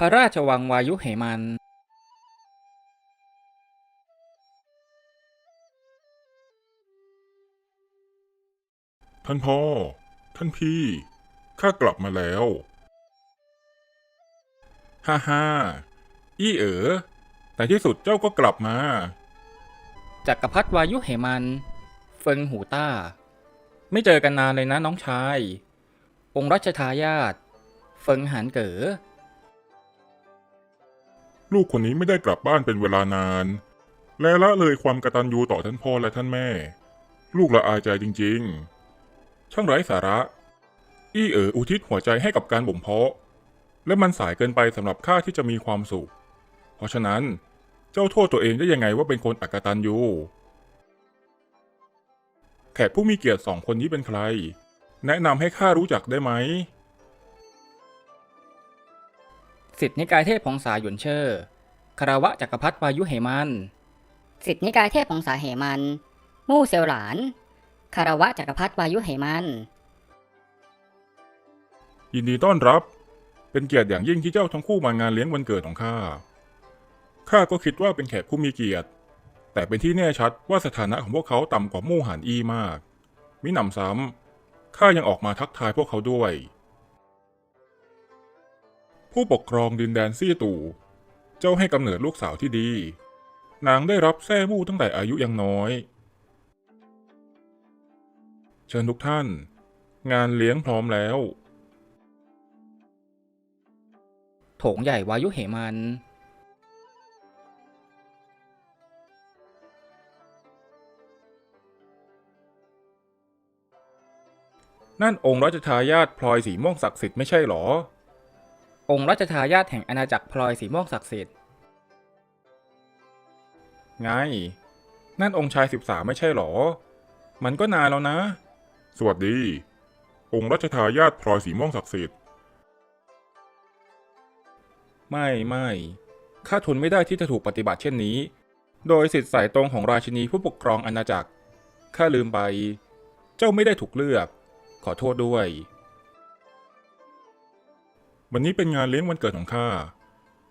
พระราชวังวายุเหมัน ท่านพ่อ ท่านพี่ ข้ากลับมาแล้ว ฮ่าฮ่าอี้เอ๋อแต่ที่สุดเจ้าก็กลับมา จักรพรรดิวายุเหมัน เฟิงหูต้า ไม่เจอกันนานเลยนะน้องชาย องค์รัชทายาท เฟิงหานเก๋อ ลูกคนนี้ไม่ได้กลับบ้านเป็นเวลานาน และละเลยความกระตัญญูต่อท่านพ่อและท่านแม่ ลูกละอายใจจริง ๆ ช่างไร้สาระ อี้เอ๋ออุทิศหัวใจให้กับการบ่มเพาะ และมันสายเกินไปสำหรับข้าที่จะมีความสุข เพราะฉะนั้นเจ้าโทษตัวเองได้ยังไงว่าเป็นคนอักตันยูแขกผู้มีเกียรติสองคนนี้เป็นใคร แนะนำให้ข้ารู้จักได้ไหม สิทธินิกายเทพของสาหยวนเชอร์คารวะจักรพรรดิวายุเหมันสิทธินิกายเทพของสาเหมัน มู่เซียวหลานคารวะจักรพรรดิวายุเหมัน ยินดีต้อนรับ เป็นเกียรติอย่างยิ่งที่เจ้าทั้งคู่มางานเลี้ยงวันเกิดของข้า ข้าก็คิดว่าเป็นแขกผู้มีเกียรติ แต่เป็นที่แน่ชัดว่าสถานะของพวกเขาต่ำกว่ามู่หานอีมาก มิหนำซ้ำข้ายังออกมาทักทายพวกเขาด้วย ผู้ปกครองดินแดนซี่ตู่ เจ้าให้กำเนิดลูกสาวที่ดี นางได้รับแท้มู่ตั้งแต่อายุยังน้อย เชิญทุกท่าน งานเลี้ยงพร้อมแล้ว โถงใหญ่วายุเหมัน นั่นองค์รัชทายาทพลอยสีม่วงศักดิ์สิทธิ์ไม่ใช่หรอ องค์รัชทายาทแห่งอาณาจักรพลอยสีม่วงศักดิ์สิทธิ์ ไง นั่นองค์ชายสิบสามไม่ใช่หรอ มันก็นานแล้วนะ สวัสดี องค์รัชทายาทพลอยสีม่วงศักดิ์สิทธิ์ ไม่ไม่ข้าทนไม่ได้ที่จะถูกปฏิบัติเช่นนี้ โดยสิทธิสายตรงของราชินีผู้ปกครองอาณาจักร ข้าลืมไป เจ้าไม่ได้ถูกเลือก ขอโทษด้วย วันนี้เป็นงานเลี้ยงวันเกิดของข้า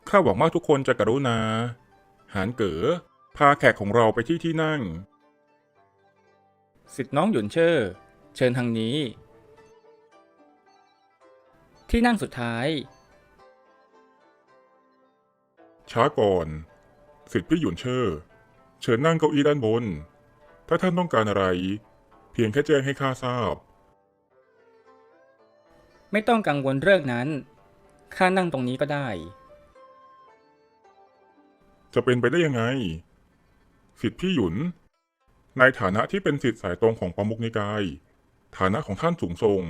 ข้าหวังว่าทุกคนจะกรุณา หานเก๋อพาแขกของเราไปที่ที่นั่ง สิทธิน้องหยวนเชอร์เชิญทางนี้ ที่นั่งสุดท้าย ช้าก่อน สิทธิ์พี่หยุนเชอร์เชิญนั่งเก้าอี้ด้านบน ถ้าท่านต้องการอะไร เพียงแค่แจ้งให้ข้าทราบ ไม่ต้องกังวลเรื่องนั้น ข้านั่งตรงนี้ก็ได้ จะเป็นไปได้ยังไง สิทธิพี่หยุน ในฐานะที่เป็นสิทธิสายตรงของประมุกนิกาย ฐานะของท่านสูงส่ง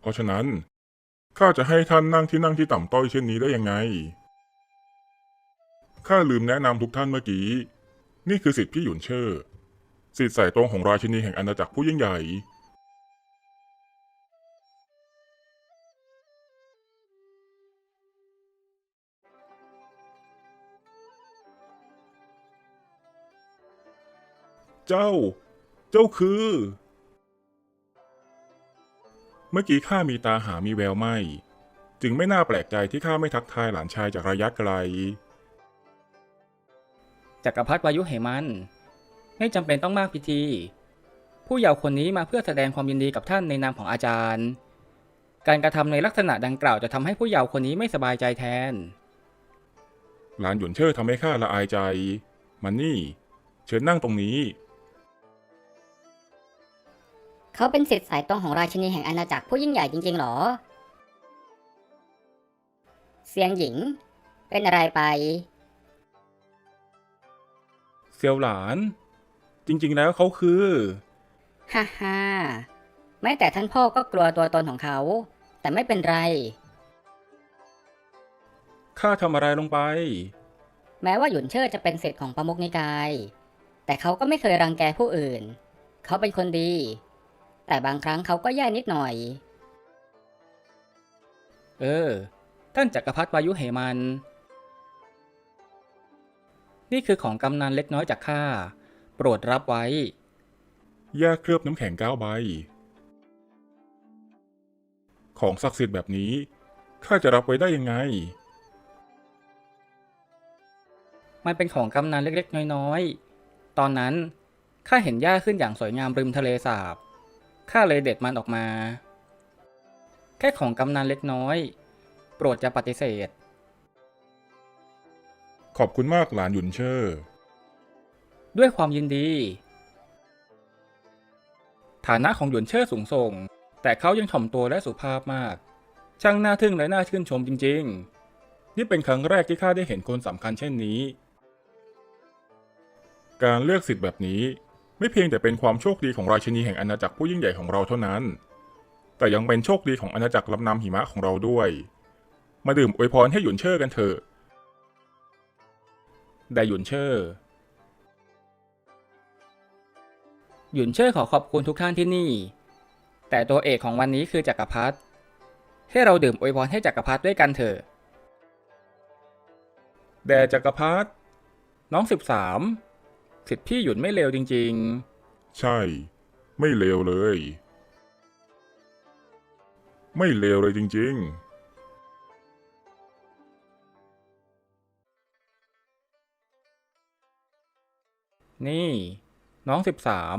เพราะฉะนั้นข้าจะให้ท่านนั่งที่นั่งที่ต่ำต้อยเช่นนี้ได้ยังไง ข้าลืมแนะนำทุกท่านเมื่อกี้ นี่คือสิทธิพี่หยุนเชอร์สิทธิสายตรงของราชินีแห่งอาณาจักรผู้ยิ่งใหญ่ เจ้า เจ้าคือ เมื่อกี้ข้ามีตาหามีแววไม่ จึงไม่น่าแปลกใจที่ข้าไม่ทักทายหลานชายจากระยะไกล จักรพรรดิวายุเหมัน ไม่จำเป็นต้องมากพิธี ผู้เยาว์คนนี้มาเพื่อแสดงความยินดีกับท่านในนามของอาจารย์ การกระทำในลักษณะดังกล่าวจะทำให้ผู้เยาว์คนนี้ไม่สบายใจแทน หลานหยวนเชิดทำให้ข้าละอายใจ มันนี่ เชิญนั่งตรงนี้ เขาเป็นสิทธิสายตรงของราชินีแห่งอาณาจักรผู้ยิ่งใหญ่จริงๆหรอ เสียงหญิง เป็นอะไรไป เซียวหลาน จริงๆแล้วเขาคือ ฮ่าฮ่าแม้แต่ท่านพ่อก็กลัวตัวตนของเขา แต่ไม่เป็นไร ข้าทำอะไรลงไป แม้ว่าหยุนเชิดจะเป็นสิทธิ์ของประมุกนิกาย แต่เขาก็ไม่เคยรังแกผู้อื่น เขาเป็นคนดี แต่บางครั้งเขาก็แย่นิดหน่อย เออ ท่านจักรพรรดิวายุเหมัน นี่คือของกำนันเล็กน้อยจากข้า โปรดรับไว้ ยาเคลือบน้ำแข็งเก้าใบ ของศักดิ์สิทธิ์แบบนี้ ข้าจะรับไว้ได้ยังไง มันเป็นของกำนันเล็กๆ น้อยๆ ตอนนั้นข้าเห็นหญ้าขึ้นอย่างสวยงามริมทะเลสาบ ข้าเลยเด็ดมันออกมา แค่ของกำนันเล็กน้อย โปรดจะปฏิเสธ ขอบคุณมากหลานหยุนเชอร์ด้วยความยินดี ฐานะของหยวนเชิดสูงส่ง แต่เขายังถ่อมตัวและสุภาพมาก ช่างน่าทึ่งและน่าชื่นชมจริง ๆ นี่เป็นครั้งแรกที่ข้าได้เห็นคนสำคัญเช่นนี้ การเลือกสิทธิ์แบบนี้ ไม่เพียงแต่เป็นความโชคดีของราชินีแห่งอาณาจักรผู้ยิ่งใหญ่ของเราเท่านั้น แต่ยังเป็นโชคดีของอาณาจักรลำนำหิมะของเราด้วย มาดื่มอวยพรให้หยุนเชอร์กันเถอะได้หยุนเชิดหยุนเชิดขอขอบคุณทุกท่านที่นี่ แต่ตัวเอกของวันนี้คือจักรพรรดิให้เราดื่มอวยพรให้จักรพรรดิด้วยกันเถอะแด่จักรพรรดิน้องสิบสาม สิทธิพี่หยุนไม่เลวจริง ใช่ ไม่เลวเลย ไม่เลวเลยจริง ๆ ๆ นี่ น้องสิบสาม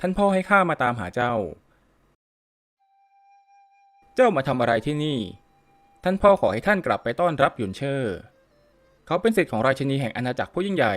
ท่านพ่อให้ข้ามาตามหาเจ้า เจ้ามาทำอะไรที่นี่ ท่านพ่อขอให้ท่านกลับไปต้อนรับหยุนเชอร์ เขาเป็นสิทธิ์ของราชินีแห่งอาณาจักรผู้ยิ่งใหญ่